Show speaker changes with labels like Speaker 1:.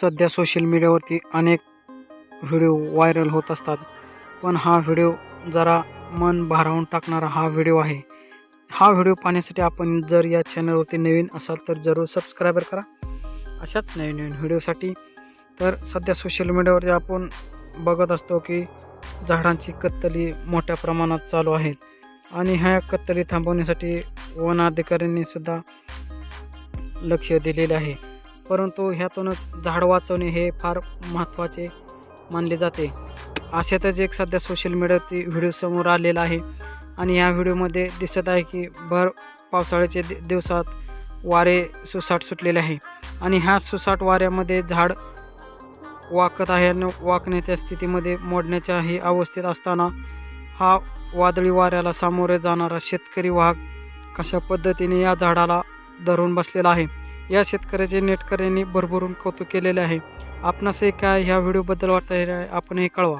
Speaker 1: सध्या सोशल मीडियावरती अनेक व्हिडिओ व्हायरल होत असतात. पण हा व्हिडिओ जरा मन भारावून टाकणारा हा व्हिडिओ आहे. हा व्हिडिओ पाहण्यासाठी आपण जर या चॅनलवरती नवीन असाल तर जरूर सबस्क्रायबर करा. अशाच नवीन नवीन व्हिडिओसाठी तर सध्या सोशल मीडियावरती आपण बघत असतो की झाडांची कत्तली मोठ्या प्रमाणात चालू आहेत आणि ह्या कत्तली थांबवण्यासाठी वन अधिकाऱ्यांनी सुद्धा लक्ष दिलेले आहे. परंतु ह्यातूनच झाड वाचवणे हे फार महत्त्वाचे मानले जाते. अशातच एक सध्या सोशल मीडियावरती व्हिडिओ समोर आलेला आहे. आणि ह्या व्हिडिओमध्ये दिसत आहे की भर पावसाळ्याचे दि दिवसात वारे सुसाट सुटलेले आहे. आणि ह्या सुसाट वाऱ्यामध्ये झाड वाकत आहे आणि वाकण्याच्या स्थितीमध्ये मोडण्याच्याही अवस्थेत असताना हा वादळी वाऱ्याला सामोरे जाणारा शेतकरी वाघ कशा पद्धतीने या झाडाला धरून बसलेला आहे? या शेतकऱ्याचे नेटकऱ्यांनी भरभरून कौतुक केलेले आहे. आपणासही काय ह्या व्हिडिओबद्दल वाटत आहे आपण हे कळवा.